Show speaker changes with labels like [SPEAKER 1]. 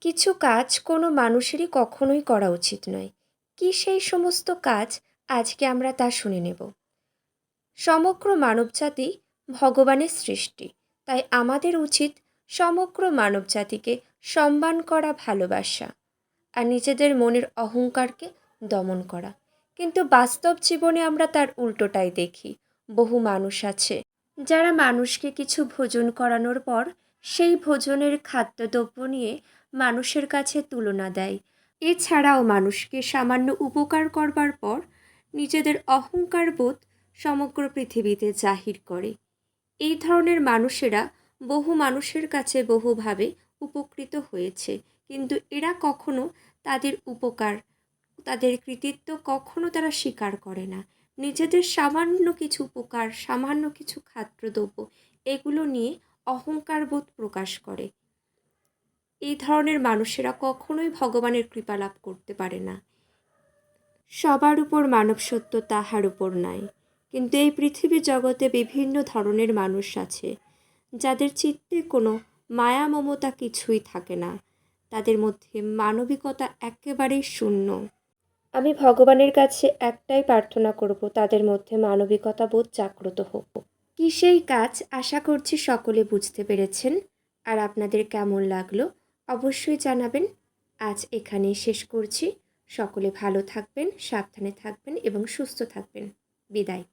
[SPEAKER 1] কিছু কাজ কোনো মানুষেরই কখনোই করা উচিত নয়। কি সেই সমস্ত কাজ আজকে আমরা তা শুনে নেব। সমগ্র মানবজাতি ভগবানের সৃষ্টি, তাই আমাদের উচিত সমগ্র মানবজাতিকে সম্মান করা, ভালোবাসা আর নিজেদের মনের অহংকারকে দমন করা। কিন্তু বাস্তব জীবনে আমরা তার উল্টোটাই দেখি। বহু মানুষ আছে যারা মানুষকে কিছু ভোজন করানোর পর সেই ভোজনের খাদ্যদ্রব্য নিয়ে মানুষের কাছে তুলনা দেয়। এছাড়াও মানুষকে সামান্য উপকার করবার পর নিজেদের অহংকার বোধ সমগ্র পৃথিবীতে জাহির করে। এই ধরনের মানুষেরা বহু মানুষের কাছে বহুভাবে উপকৃত হয়েছে, কিন্তু এরা কখনো তাদের উপকার, তাদের কৃতিত্ব কখনো তারা স্বীকার করে না। নিজেদের সামান্য কিছু উপকার, সামান্য কিছু খাদ্যদ্রব্য, এগুলো নিয়ে অহংকার বোধ প্রকাশ করে। এই ধরনের মানুষেরা কখনোই ভগবানের কৃপা লাভ করতে পারে না। সবার উপর মানব সত্য তাহার উপর নাই। কিন্তু এই পৃথিবী জগতে বিভিন্ন ধরনের মানুষ আছে, যাদের চিত্তে কোনো মায়া মমতা কিছুই থাকে না। তাদের মধ্যে মানবিকতা একেবারেই শূন্য। আমি ভগবানের কাছে একটাই প্রার্থনা করব, তাদের মধ্যে মানবিকতা বোধ জাগ্রত হোক। কি সেই কাজ? আশা করছি সকলে বুঝতে পেরেছেন। আর আপনাদের কেমন লাগল? অবশ্যই জানাবেন। আজ এখানে শেষ করছি। সকলে ভালো থাকবেন, সাবধানে থাকবেন এবং সুস্থ থাকবেন। বিদায়।